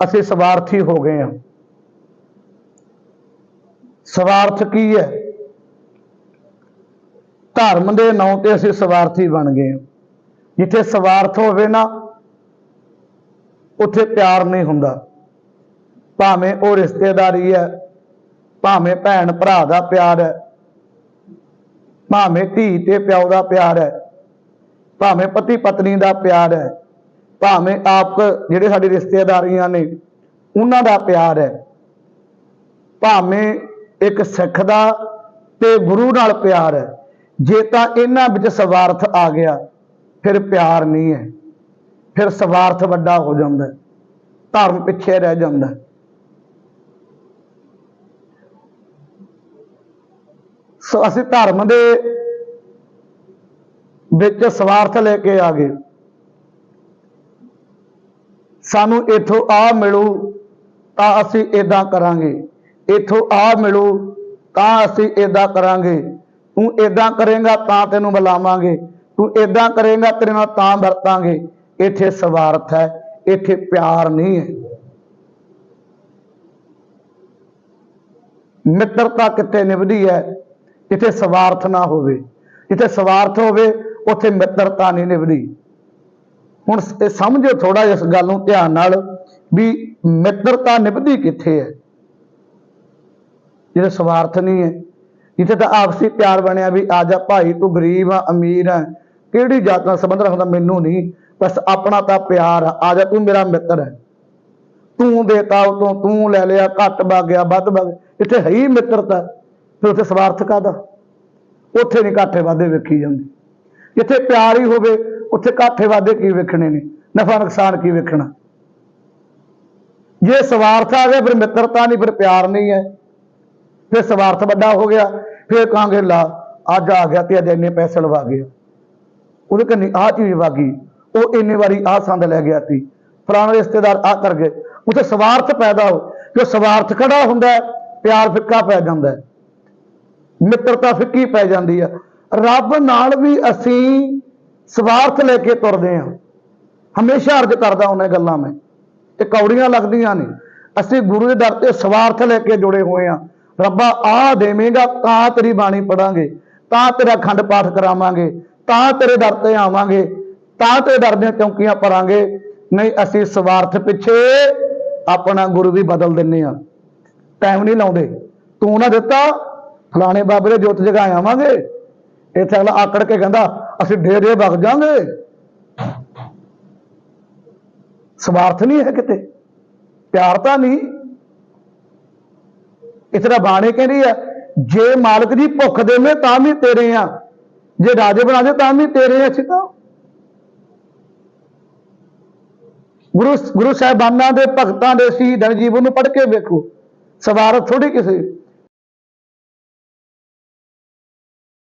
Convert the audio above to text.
ਅਸੀਂ ਸਵਾਰਥੀ ਹੋ ਗਏ ਹਾਂ। ਸਵਾਰਥ ਕੀ ਹੈ? ਧਰਮ ਦੇ ਨਾਂ ਤੇ ਅਸੀਂ ਸਵਾਰਥੀ ਬਣ ਗਏ ਹਾਂ। ਜਿੱਥੇ ਸਵਾਰਥ ਹੋਵੇ ਨਾ, ਉੱਥੇ ਪਿਆਰ ਨਹੀਂ ਹੁੰਦਾ। ਭਾਵੇਂ ਉਹ ਰਿਸ਼ਤੇਦਾਰੀ ਹੈ, ਭਾਵੇਂ ਭੈਣ ਭਰਾ ਦਾ ਪਿਆਰ ਹੈ, ਭਾਵੇਂ ਧੀ ਤੇ ਪਿਓ ਦਾ ਪਿਆਰ ਹੈ, ਭਾਵੇਂ ਪਤੀ ਪਤਨੀ ਦਾ ਪਿਆਰ ਹੈ ਭਾਵੇਂ ਆਪ ਜਿਹੜੇ ਸਾਡੇ ਰਿਸ਼ਤੇਦਾਰੀਆਂ ਨੇ ਉਹਨਾਂ ਦਾ ਪਿਆਰ ਹੈ। ਭਾਵੇਂ ਇੱਕ ਸਿੱਖ ਦਾ ਤੇ ਗੁਰੂ ਨਾਲ ਪਿਆਰ ਹੈ। ਜੇ ਤਾਂ ਇਹਨਾਂ ਵਿੱਚ ਸਵਾਰਥ ਆ ਗਿਆ, ਫਿਰ ਪਿਆਰ ਨਹੀਂ ਹੈ। ਫਿਰ ਸਵਾਰਥ ਵੱਡਾ ਹੋ ਜਾਂਦਾ ਧਰਮ ਪਿੱਛੇ ਰਹਿ ਜਾਂਦਾ ਹੈ। ਸੋ ਅਸੀਂ ਧਰਮ ਦੇ ਵਿੱਚ ਸਵਾਰਥ ਲੈ ਕੇ ਆ ਗਏ। ਸਾਨੂੰ ਇੱਥੋਂ ਆ ਮਿਲੂ ਤਾਂ ਅਸੀਂ ਇਦਾਂ ਕਰਾਂਗੇ। ਇੱਥੋਂ ਆ ਮਿਲੂ ਤਾਂ ਅਸੀਂ ਇਦਾਂ ਕਰਾਂਗੇ। ਤੂੰ ਇਦਾਂ ਕਰੇਗਾ ਤਾਂ ਤੈਨੂੰ ਬੁਲਾਵਾਂਗੇ ਤੂੰ ਇਦਾਂ ਕਰੇਗਾ ਤੇਰੇ ਨਾਲ ਤਾਂ ਵਰਤਾਂਗੇ। ਇੱਥੇ ਸਵਾਰਥ ਹੈ, ਇੱਥੇ ਪਿਆਰ ਨਹੀਂ ਹੈ। ਮਿੱਤਰਤਾ ਕਿੱਥੇ ਨਿਭਦੀ ਹੈ? ਜਿੱਥੇ ਸਵਾਰਥ ਨਾ ਹੋਵੇ। ਜਿੱਥੇ ਸਵਾਰਥ ਹੋਵੇ, ਉੱਥੇ ਮਿੱਤਰਤਾ ਨਹੀਂ ਨਿਭਦੀ। ਹੁਣ ਇਹ ਸਮਝੋ ਥੋੜਾ ਇਸ ਗੱਲ ਨੂੰ ਧਿਆਨ ਨਾਲ ਵੀ ਮਿੱਤਰਤਾ ਨਿਭਦੀ ਕਿੱਥੇ ਹੈ? ਜਿਹੜੇ ਸਵਾਰਥ ਨਹੀਂ ਹੈ। ਜਿੱਥੇ ਤਾਂ ਆਪਸੀ ਪਿਆਰ ਬਣਿਆ ਵੀ ਆ ਭਾਈ, ਤੂੰ ਗਰੀਬ ਆ, ਅਮੀਰ ਆ, ਕਿਹੜੀ ਜਾਤ ਨਾਲ ਸੰਬੰਧ ਰੱਖਦਾ ਮੈਨੂੰ ਨਹੀਂ। ਬਸ ਆਪਣਾ ਤਾਂ ਪਿਆਰ ਆ ਆ ਜਾ ਤੂੰ ਮੇਰਾ ਮਿੱਤਰ ਹੈ। ਤੂੰ ਦੇਤਾ ਉਤੋਂ, ਤੂੰ ਲੈ ਲਿਆ, ਘੱਟ ਵਗ ਗਿਆ, ਵੱਧ ਵਗ ਗਿਆ। ਇੱਥੇ ਹੈ ਹੀ ਮਿੱਤਰਤਾ। ਫਿਰ ਉੱਥੇ ਸਵਾਰਥ ਕਾਦਾ ਉੱਥੇ ਨਹੀਂ ਕਾਠੇ ਵਾਧੇ ਵੇਖੀ ਜਾਂਦੀ। ਜਿੱਥੇ ਪਿਆਰ ਹੀ ਹੋਵੇ ਉੱਥੇ ਕਾਠੇ ਵਾਧੇ ਕੀ ਵੇਖਣੇ ਨੇ? ਨਫਾ ਨੁਕਸਾਨ ਕੀ ਵੇਖਣਾ? ਜੇ ਸਵਾਰਥ ਆ ਗਿਆ ਫਿਰ ਮਿੱਤਰਤਾ ਨਹੀਂ, ਫਿਰ ਪਿਆਰ ਨਹੀਂ ਹੈ। ਫਿਰ ਸਵਾਰਥ ਵੱਡਾ ਹੋ ਗਿਆ, ਫਿਰ ਕਹਾਂਗੇ, ਲਾ, ਅੱਜ ਆ ਗਿਆ ਤੇ ਅੱਜ ਇੰਨੇ ਪੈਸੇ ਲਵਾ ਗਿਆ ਉਹਦੇ ਕੰਨੀ ਆਹ ਚੀਜ਼ ਵਾਗੀ ਉਹ ਇੰਨੇ ਵਾਰੀ ਆਹ ਸੰਦ ਲੈ ਗਿਆ ਸੀ। ਪੁਰਾਣੇ ਰਿਸ਼ਤੇਦਾਰ ਆ ਕਰ ਗਏ। ਉੱਥੇ ਸਵਾਰਥ ਪੈਦਾ ਹੋ ਜੋ ਸਵਾਰਥ ਖੜਾ ਹੁੰਦਾ ਪਿਆਰ ਫਿੱਕਾ ਪੈ ਜਾਂਦਾ ਮਿੱਤਰਤਾ ਫਿੱਕੀ ਪੈ ਜਾਂਦੀ ਹੈ। ਰੱਬ ਨਾਲ ਵੀ ਅਸੀਂ ਸਵਾਰਥ ਲੈ ਕੇ ਤੁਰਦੇ ਹਾਂ। ਹਮੇਸ਼ਾ ਅਰਜ਼ ਕਰਦਾ ਉਹਨਾਂ ਗੱਲਾਂ ਮੈਂ ਤੇ ਕੌੜੀਆਂ ਲੱਗਦੀਆਂ ਨੇ। ਅਸੀਂ ਗੁਰੂ ਦੇ ਦਰ ਤੇ ਸਵਾਰਥ ਲੈ ਕੇ ਜੁੜੇ ਹੋਏ ਹਾਂ। ਰੱਬਾ ਆ ਦੇਵੇਂਗਾ, ਤਾਂ ਤੇਰੀ ਬਾਣੀ ਪੜਾਂਗੇ, ਤਾਂ ਤੇਰਾ ਖੰਡ ਪਾਠ ਕਰਾਵਾਂਗੇ, ਤਾਂ ਤੇਰੇ ਦਰ ਤੇ ਆਵਾਂਗੇ, ਤਾਂ ਤੇਰੇ ਦਰ ਦੀਆਂ ਚੌਂਕੀਆਂ ਭਰਾਂਗੇ। ਨਹੀਂ, ਅਸੀਂ ਸਵਾਰਥ ਪਿੱਛੇ ਆਪਣਾ ਗੁਰੂ ਵੀ ਬਦਲ ਦਿੰਨੇ ਆ ਟਾਈਮ ਨਹੀਂ ਲਾਉਂਦੇ। ਤੂੰ ਨਾ ਦਿੱਤਾ, ਫਲਾਣੇ ਬਾਬੇ ਦੇ ਜੋਤ ਜਗਾ ਆਵਾਂਗੇ। ਇੱਥੇ ਅਗਲਾ ਆਕੜ ਕੇ ਕਹਿੰਦਾ, ਅਸੀਂ ਡੇਰੇ ਵਗ ਜਾਾਂਗੇ। ਸਵਾਰਥ ਨਹੀਂ ਹੈ ਕਿਤੇ। ਪਿਆਰ ਤਾਂ ਨਹੀਂ। ਇਸ ਤਰ੍ਹਾਂ ਬਾਣੇ ਕਹਿੰਦੀ ਆ, ਜੇ ਮਾਲਕ ਦੀ ਭੁੱਖ ਦੇਵੇਂ ਤਾਂ ਵੀ ਤੇਰੇ ਆ। ਜੇ ਰਾਜੇ ਬਣਾ ਦੇ ਤਾਂ ਵੀ ਤੇਰੇ ਆ ਸਿੱਧਾ ਗੁਰੂ ਗੁਰੂ ਸਾਹਿਬਾਨਾਂ ਦੇ ਭਗਤਾਂ ਦੇ ਸ਼ਹੀਦਾਂ ਜੀਵਨ ਨੂੰ ਪੜ੍ਹ ਕੇ ਵੇਖੋ। ਸਵਾਰਥ ਥੋੜੀ ਕਿਸੇ।